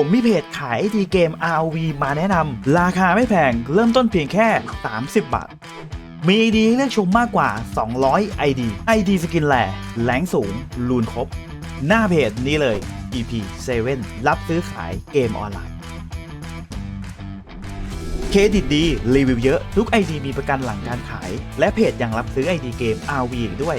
ผมมีเพจขายไอทีเกม Rv มาแนะนำราคาไม่แพงเริ่มต้นเพียงแค่ 30 บาท มี ID ให้เลือกชมมากกว่า 200 ID ID สกินแหล่แหลงสูง ลูนครบ หน้าเพจนี้เลย EP 7 รับซื้อขายเกมออนไลน์ เครดิตดี รีวิวเยอะ ทุก ID มีประกันหลังการขาย และเพจยังรับซื้อ ID เกม RV อีกด้วย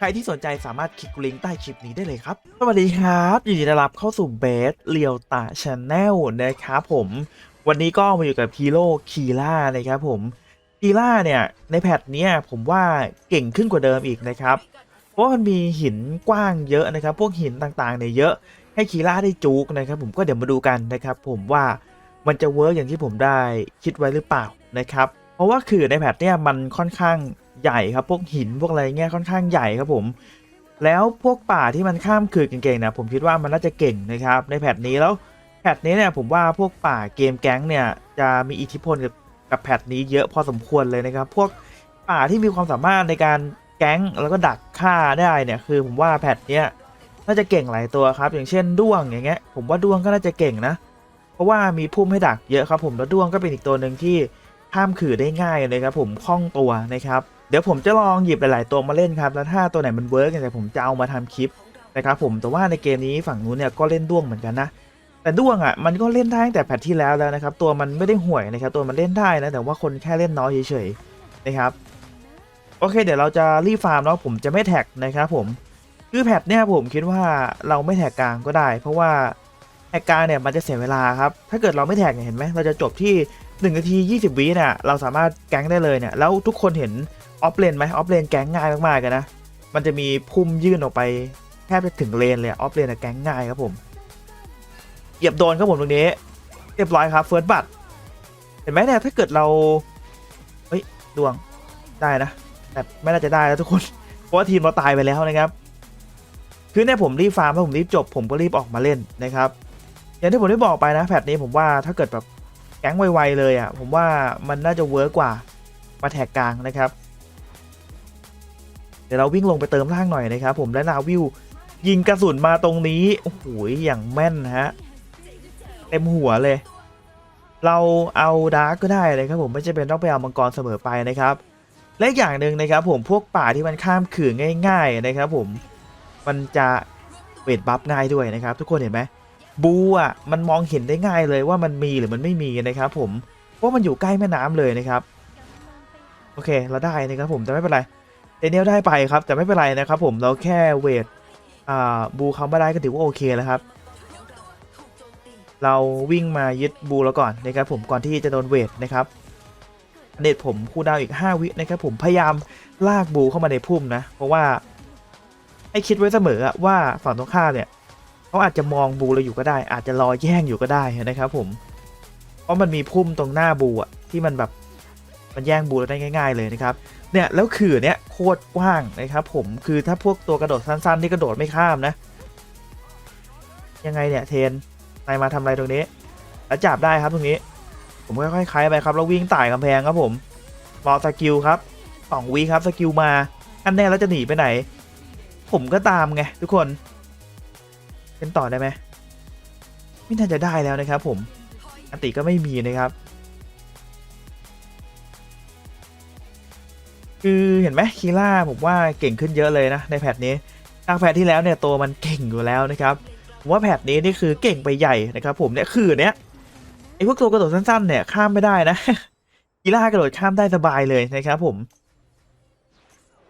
ใครที่สนใจสามารถคลิกลิงก์ใต้คลิปนี้ได้เลยครับ สวัสดีครับยินดีต้อนรับเข้าสู่เบสเรียวตาชาแนลนะครับผม วันนี้ก็มาอยู่กับฮีโร่คีล่านะครับผมคีล่าเนี่ยในแพทเนี้ยผมว่าเก่งขึ้นกว่าเดิมอีกนะครับ เพราะว่ามันมีหินกว้างเยอะนะครับ พวกหินต่างๆเนี่ยเยอะให้คีล่าได้จูกนะครับ ผมก็เดี๋ยวมาดูกันนะครับ ผมว่ามันจะเวิร์กอย่างที่ผมได้คิดไว้หรือเปล่านะครับ เพราะว่าคือในแพทเนี่ยมันค่อนข้าง ใหญ่ครับพวกหินพวกอะไรเงี้ยค่อนข้างใหญ่ครับผม แล้วพวกป่าที่มันข้ามคือเก่งๆนะผมคิดว่ามันน่าจะเก่งนะครับในแพทนี้แล้วแพทนี้เนี่ยผมว่าพวกป่าเกมแก๊งเนี่ยจะมีอิทธิพลกับกับแพทนี้เยอะพอสมควรเลยนะครับ พวกป่าที่มีความสามารถในการแก๊งแล้วก็ดักฆ่าได้เนี่ยคือผมว่าแพทเนี้ยน่าจะเก่งหลายตัวครับ อย่างเช่นด้วงอย่างเงี้ยผมว่าด้วงก็น่าจะเก่งนะ เพราะว่ามีพุ่มให้ดักเยอะครับผมแล้วด้วงก็เป็นอีกตัวหนึ่งที่ข้ามขื่อได้ง่ายเลยครับผมคล่องตัวนะครับ เดี๋ยวผมจะลองหยิบหลาย ๆ ตัวมาเล่นครับ แล้วถ้าตัวไหนมันเวิร์กเนี่ยผมจะเอามาทำคลิปนะครับผม แต่ว่าในเกมนี้ฝั่งนู้นเนี่ยก็เล่นด้วงเหมือนกันนะ แต่ด้วงอะมันก็เล่นได้ตั้งแต่แพทที่แล้วแล้วนะครับ ตัวมันไม่ได้ห่วยนะครับ ตัวมันเล่นได้นะ แต่ว่าคนแค่เล่นน้อยเฉย ๆ นะครับ โอเค เดี๋ยวเราจะรีฟาร์มเนาะ ผมจะไม่แท็กนะครับผม คือแพทเนี่ยผมคิดว่าเราไม่แท็กกลางก็ได้ เพราะว่าแท็กกลางเนี่ยมันจะเสียเวลาครับ ถ้าเกิดเราไม่แท็กเนี่ยเห็นไหมเราจะจบที่1นาที 20วิเนี่ยเราสามารถแก๊งได้เลยเนี่ย แล้วทุกคนเห็น ออฟเลนไหมออฟเลนแก๊งง่ายมากๆกันนะ มันจะมีพุ่มยื่นออกไปแทบจะถึงเลนเลยออฟเลนแก๊งง่ายครับผม เหยียบโดนครับผมตรงนี้ เรียบร้อยครับเฟิร์สบัตเห็นไหมเนี่ยถ้าเกิดเรา เฮ้ยดวงได้นะ แต่ไม่น่าจะได้แล้วทุกคน เพราะว่าทีมเราตายไปแล้วนะครับ คือเนี่ยผมรีบฟาร์มแล้วผมรีบจบ ผมก็รีบออกมาเล่นนะครับ อย่างที่ผมได้บอกไปนะแพทนี้ผมว่าถ้าเกิดแบบแก๊งไวๆเลยอะผมว่ามันน่าจะเวิร์กกว่ามาแท็กกลางนะครับ เดี๋ยวเราวิ่งลงไปเติมล่างหน่อยนะครับผมและนาวิวยิงกระสุนมาตรงนี้โอ้โหอย่างแม่นฮะเต็มหัวเลย เราเอาดาร์กก็ได้เลยครับผมไม่จำเป็นต้องไปเอามังกรเสมอไปนะครับ และอย่างหนึ่งนะครับผมพวกป่าที่มันข้ามขื่อง่าย ๆนะครับผมมันจะเวทบัฟง่ายด้วยนะครับ ทุกคนเห็นไหมบูอะมันมองเห็นได้ง่ายเลยว่ามันมีหรือมันไม่มีนะครับผมเพราะมันอยู่ใกล้แม่น้ำเลยนะครับ โอเคเราได้นะครับผมแต่ไม่เป็นไร เดนเนียลได้ไปครับ แต่ไม่เป็นไรนะครับผมเราแค่เวทอ่าบูเขาไม่ได้ก็ถือว่าโอเคแล้วครับ เราวิ่งมายึดบูแล้วก่อนนะครับผมก่อนที่จะโดนเวทนะครับเน็ตผมคูลดาวอีก 5 วินะครับผมพยายามลากบูเข้ามาในพุ่มนะ เพราะว่าให้คิดไว้เสมอว่าฝั่งตรงข้ามเนี่ยเขาอาจจะมองบูเราอยู่ก็ได้ อาจจะรอแย่งอยู่ก็ได้นะครับผมเพราะมันมีพุ่มตรงหน้าบูอะที่มันแบบมันแย่งบูเราได้ง่าย ๆ เลยนะครับ เนี่ยแล้วขื่อเนี้ยโคตรกว้างนะครับผมคือถ้าพวกตัวกระโดดสั้นๆนี่กระโดดไม่ข้ามนะ ยังไงเนี่ยเทนนายมาทำอะไรตรงนี้ แล้วจับได้ครับตรงนี้ ผมค่อยๆคลายไปครับแล้ววิ่งไต่กำแพงครับผมรอสกิลครับสองวีครับสกิลมาอันแน่แล้วจะหนีไปไหน ผมก็ตามไงทุกคนเป็นต่อได้ไหมไม่น่าจะได้แล้วนะครับผมอันติก็ไม่มีนะครับ คือเห็นไหมคีล่าผมว่าเก่งขึ้นเยอะเลยนะในแพทนี้จากแพทที่แล้วเนี่ยตัวมันเก่งอยู่แล้วนะครับผมว่าแพทนี้นี่คือเก่งไปใหญ่นะครับ ผมเนี่ยคือเนี้ยไอ้พวกตัวกระโดดสั้นๆเนี่ยข้ามไม่ได้นะกีฬากระโดดข้ามได้สบายเลยนะครับผม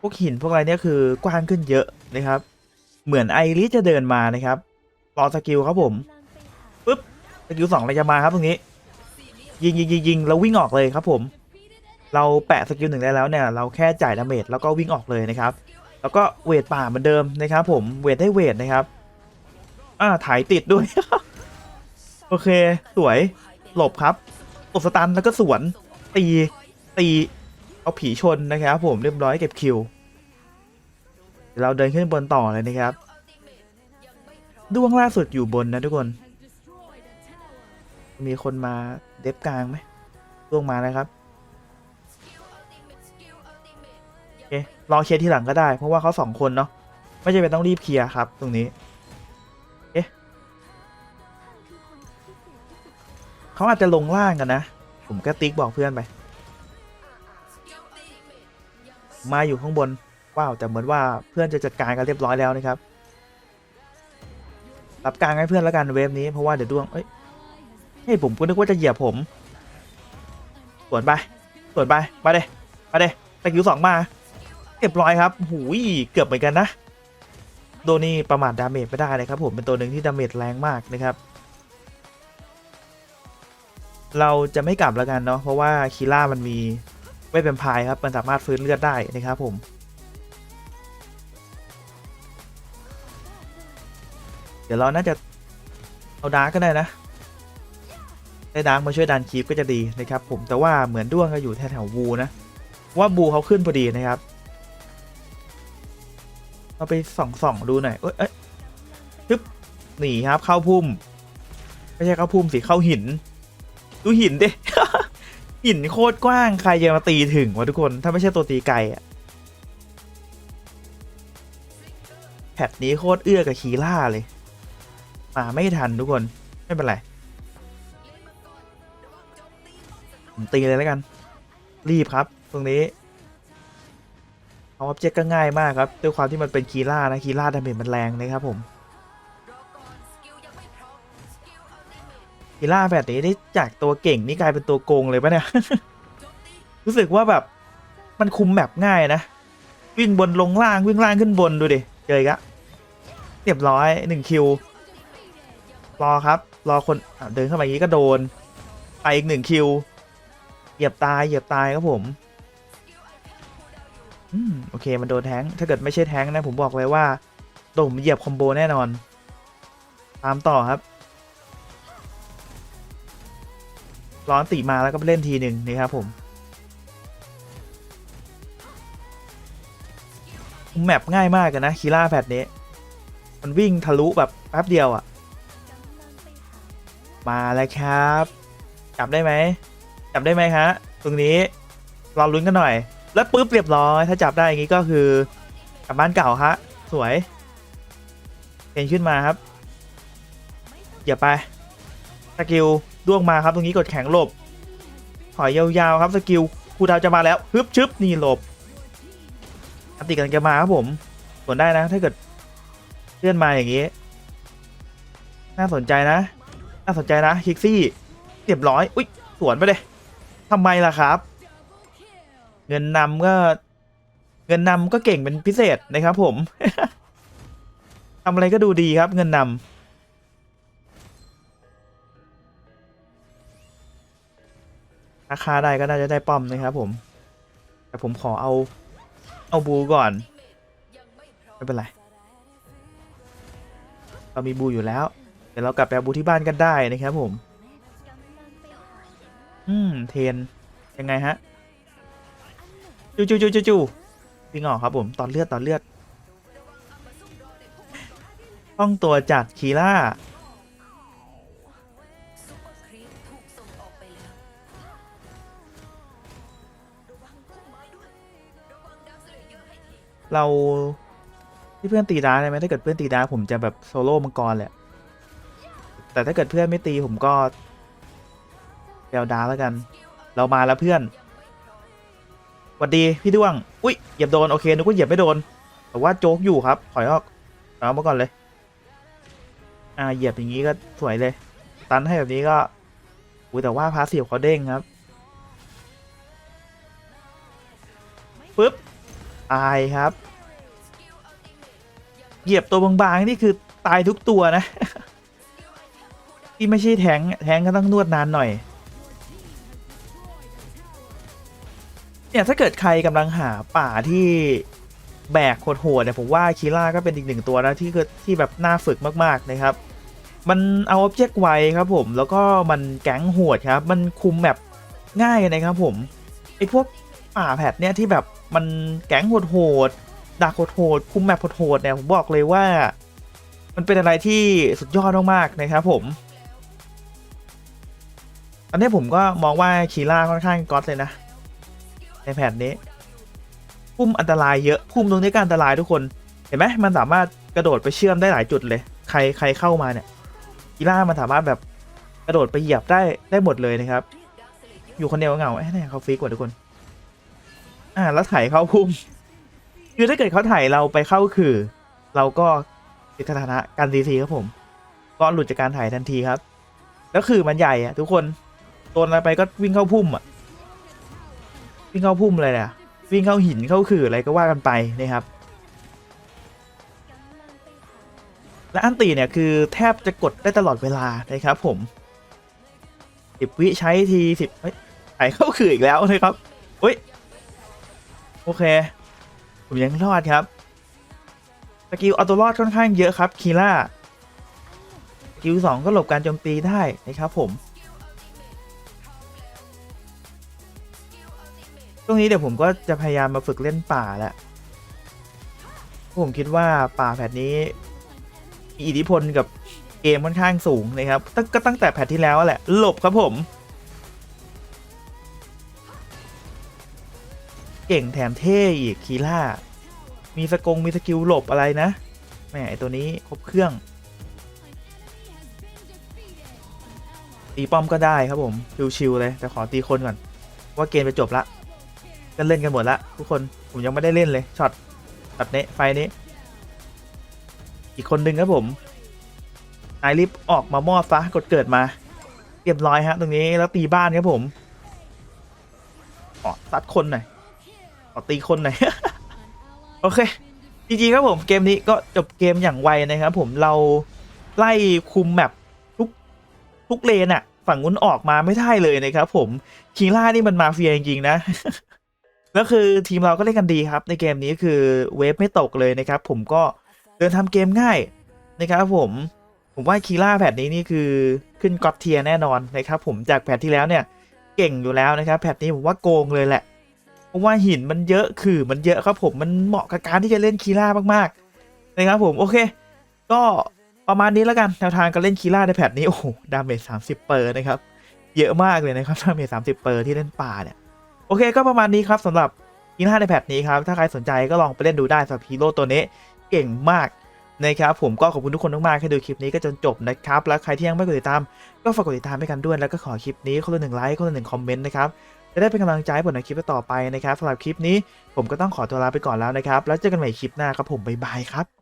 พวกหินพวกอะไรเนี่ยคือกว้างขึ้นเยอะนะครับ เหมือนไอริสจะเดินมานะครับรอสกิลครับผมปุ๊บสกิลสองอะไรจะมาครับตรงนี้ ยิงยิงยิงยิงแล้ววิ่งออกเลยครับผม เราแปะสกิลหนึ่งได้แล้วเนี่ยเราแค่จ่ายดาเมจแล้วก็วิ่งออกเลยนะครับแล้วก็เวทป่าเหมือนเดิมนะครับผมเวทได้เวทนะครับอ่าถ่ายติดด้วย โอเค สวยหลบครับตบสตันแล้วก็สวนตีตีเอาผีชนนะครับผมเรียบร้อยเก็บคิวเราเดินขึ้นบนต่อเลยนะครับดวงล่าสุดอยู่บนนะทุกคน มีคนมาเดฟกลางไหมดวงมานะครับ รอเคลียร์ทีหลังก็ได้ เพราะว่าเขาสองคนเนาะไม่จำเป็นต้องรีบเคลียร์ครับ ตรงนี้ เอ๊ะเขาอาจจะลงล่างกันนะ ผมก็ติ๊กบอกเพื่อนไป มาอยู่ข้างบน ว้าว แต่เหมือนว่าเพื่อนจะจัดการกันเรียบร้อยแล้วนะครับ รับกลางให้เพื่อนแล้วกันเวฟนี้เพราะว่าเดี๋ยวดวง เอ้ยเฮ้ยผมก็นึกว่าจะเหยียบผมสวนไปสวนไปมาเด้มาเด้ตะคิวสองมา เรียบร้อยครับหูยเกือบเหมือนกันนะ โดนี่ประมาทดาเมจไม่ได้เลยครับผมเป็นตัวหนึ่งที่ดาเมจแรงมากนะครับ เราจะไม่กลับแล้วกันเนาะเพราะว่าคีล่ามันมีเวทเป็นพายครับมันสามารถฟื้นเลือดได้นะครับผมเดี๋ยวเราน่าจะเอาดาร์กก็ได้นะได้ดาร์กมาช่วยดันคีฟก็จะดีนะครับผมแต่ว่าเหมือนด้วงก็อยู่แถวๆวูนะ ว่าบูเขาขึ้นพอดีนะครับ เราไปส่องส่องดูหน่อย เอ้ยเอ้ยปึ๊บหนีครับ เข้าพุ่ม ไม่ใช่เข้าพุ่มสิ เข้าหิน ดูหินดิ หินโคตรกว้าง ใครจะมาตีถึงวะทุกคน ถ้าไม่ใช่ตัวตีไกลอะแพทนี้โคตรเอื้อกับคีล่าเลย มาไม่ทันทุกคน ไม่เป็นไรผมตีเลยแล้วกัน รีบครับ ตรงนี้ ออบเจกต์ก็ง่ายมากครับ ด้วยความที่มันเป็นคีล่านะคีล่าดาเมจมันแรงนะครับผมคีล่าแบบนี้ได้จากตัวเก่งนี่กลายเป็นตัวโกงเลยปะเนี่ย รู้สึกว่าแบบมันคุมแมปง่ายนะ วิ่งบนลงล่างวิ่งล่างขึ้นบนดูดิเจออีกะเรียบร้อยหนึ่งคิวรอครับ รอคนอเดินเข้ามาอย่างนี้ก็โดน ไปอีกหนึ่งคิว เหยียบตายเหยียบตายครับผม อืมโอเคมันโดนแทงถ้าเกิดไม่ใช่แทงนะผมบอกเลยว่าโดนผมเหยียบคอมโบแน่นอน ตามต่อครับ ร้อนติมาแล้วก็ไปเล่นทีหนึ่งนะครับผมแมปง่ายมากกันนะคีล่าแพทนี้ มันวิ่งทะลุแบบแป๊บเดียวอะ่ะ มาแล้วครับ จับได้ไหม จับได้ไหมฮะ ตรงนี้ รอลุ้นกันหน่อย แล้วปุ๊บเรียบร้อยถ้าจับได้อย่างนี้ก็คือกลับบ้านเก่าฮะสวยเห็นขึ้นมาครับอย่าไปสกิลด้วงมาครับตรงนี้กดแข็งหลบถอยยาวๆครับสกิลคูดาวจะมาแล้วฮึบชึบนี่หลบอันติกันจะมาครับผมสวนได้นะ ถ้าเกิดเลื่อนมาอย่างนี้ น่าสนใจนะ น่าสนใจนะคิกซี่เรียบร้อย อุ๊ยสวนไปเลยทำไมล่ะครับ เงินนำก็ เงินนำก็เก่งเป็นพิเศษนะครับ ผมทำอะไรก็ดูดีครับ เงินนำราคาได้ก็น่าจะได้ป้อมนะครับ ผม แต่ผมขอเอา เอาบูก่อน ไม่เป็นไร เรามีบูอยู่แล้ว เดี๋ยวเรากลับไปเอาบูที่บ้านกันได้นะครับผม อืม เทน ยังไงฮะ จูจูจูจูจูวิ่งออกครับผมตอนเลือดตอนเลือดต้องตัวจัดคีล่าเราที่เพื่อนตีดาได้ไหมถ้าเกิดเพื่อนตีดาผมจะแบบโซโล่มังกรแหละ แต่ถ้าเกิดเพื่อนไม่ตีผมก็แปลดาแล้วกัน เรามาแล้วเพื่อน วัสดีพี่ด้วง อุ้ยเหยียบโดนโอเคนึกว่าเหยียบไม่โดน แต่ว่าโจ๊กอยู่ครับถอยออกถอยออกมาก่อนเลย อ่าเหยียบอย่างนี้ก็สวยเลย ตันให้แบบนี้ก็อุ้ยแต่ว่าพาสซีฟเขาเด้งครับปึ๊บตายครับ เหยียบตัวบางๆนี่คือตายทุกตัวนะ ที่ไม่ใช่แทงแทงก็ต้องนวดนานหน่อย เนี่ยถ้าเกิดใครกำลังหาป่าที่แบกโหดๆเนี่ยผมว่าคีล่าก็เป็นอีกหนึ่งตัวนะที่คือที่แบบน่าฝึกมากๆนะครับ มันเอาอ็อบเจกต์ไวครับผม แล้วก็มันแก๊งโหดครับ มันคุมแบบง่ายนะครับผมไอพวกป่าแพทเนี่ยที่แบบมันแก๊งโหดๆดักโหดๆคุมแบบโหดๆเนี่ยผมบอกเลยว่า มันเป็นอะไรที่สุดยอดมากๆนะครับผมอันนี้ผมก็มองว่าคีล่าค่อนข้างก๊อตเลยนะ ในแผนนี้พุ่มอันตรายเยอะพุ่มตรงนี้ก็อันตรายทุกคนเห็นไหมมันสามารถกระโดดไปเชื่อมได้หลายจุดเลย ใครใครเข้ามาเนี่ยกีล่ามันสามารถแบบกระโดดไปเหยียบได้ได้หมดเลยนะครับ อยู่คนเดียวเหงาเอ้เนี่ยเขาฟิกกว่าทุกคน อ่าแล้วถ่ายเข้าพุ่มคือถ้าเกิดเขาถ่ายเราไปเข้าคือ เราก็ติดสถานะการดีซีครับผม ก็หลุดจากการถ่ายทันทีครับ แล้วคือมันใหญ่อะทุกคนโดนอะไรไปก็วิ่งเข้าพุ่มอะ วิ่งเข้าพุ่มเลยอะวิ่งเข้าหินเข้าขื่ออะไรก็ว่ากันไปนะครับและอันตีเนี่ยคือแทบจะกดได้ตลอดเวลานะครับผมสิบวิใช้ทีสิบเฮ้ยไถเข้าขื่ออีกแล้วนะครับเฮ้ยโอเค ผมยังรอดครับสกิลเอาตัวรอดค่อนข้างเยอะครับคีล่าสกิลสองก็หลบการโจมตีได้นะครับผม ตรงนี้เดี๋ยวผมก็จะพยายามมาฝึกเล่นป่าแหละผมคิดว่าป่าแพทนี้มีอิทธิพลกับเกมค่อนข้างสูงนะครับตั้งก็ตั้งแต่แพทที่แล้วแหละ หลบครับผม เก่งแถมเท่อีกคีล่า มีสกงมีสกิลหลบอะไรนะแหมไอตัวนี้ครบเครื่องตีป้อมก็ได้ครับผม ชิวๆเลย แต่ขอตีคนก่อน ว่าเกมจะจบละ กันเล่นกันหมดละทุกคนผมยังไม่ได้เล่นเลยช็อตช็อตนี้ไฟนี้ อีกคนหนึ่งครับผมนายรีบออกมามอบซะกดเกิดมาเรียบร้อยฮะตรงนี้แล้วตีบ้านครับผมอ๋อตัดคนหน่อยขอตีคนหน่อยโอเคจริงๆครับผมเกมนี้ก็จบเกมอย่างไวนะครับผมเราไล่คุมแมปทุกทุกเลนอะฝั่งนู้นออกมาไม่ได้เลยนะครับผมคีล่านี่มันมาเฟียจริงๆนะ แล้วคือทีมเราก็เล่นกันดีครับ ในเกมนี้คือเวฟไม่ตกเลยนะครับ ผมก็เดินทำเกมง่ายนะครับผมผมว่าคีล่าแพทนี้นี่คือขึ้นกอตเทียแน่นอนนะครับ ผมจากแพทที่แล้วเนี่ยเก่งอยู่แล้วนะครับแพทนี้ผมว่าโกงเลยแหละเพราะว่าหินมันเยอะคือมันเยอะครับผมมันเหมาะกับการที่จะเล่นคีล่ามากๆนะครับผมโอเค ก็ประมาณนี้แล้วกันแนวทางการเล่นคีล่าในแพทนี้โอ้โหดาเมจสามสิบเปอร์นะครับเยอะมากเลยนะครับดาเมจสามสิบเปอร์ที่เล่นป่าเนี่ย อเคก็ประมาณนี้ครับสำหรับฮีน่าในแพทนี้ครับ ถ้าใครสนใจก็ลองไปเล่นดูได้สำหรับฮีโร่ตัวนี้เก่งมากนะครับผมก็ขอบคุณทุกคนมากๆที่ดูคลิปนี้ก็จนจบนะครับ แล้วใครที่ยังไม่กดติดตาม ก็ฝากกดติดตามให้กันด้วย แล้วก็ขอคลิปนี้คนละหนึ่งไลค์คนละหนึ่งคอมเมนต์นะครับจะได้เป็นกำลังใจให้ผมในคลิปต่อไปนะครับสำหรับคลิปนี้ ผมก็ต้องขอตัวลาไปก่อนแล้วนะครับ แล้วเจอกันใหม่คลิปหน้าครับผมบ๊ายบายครับ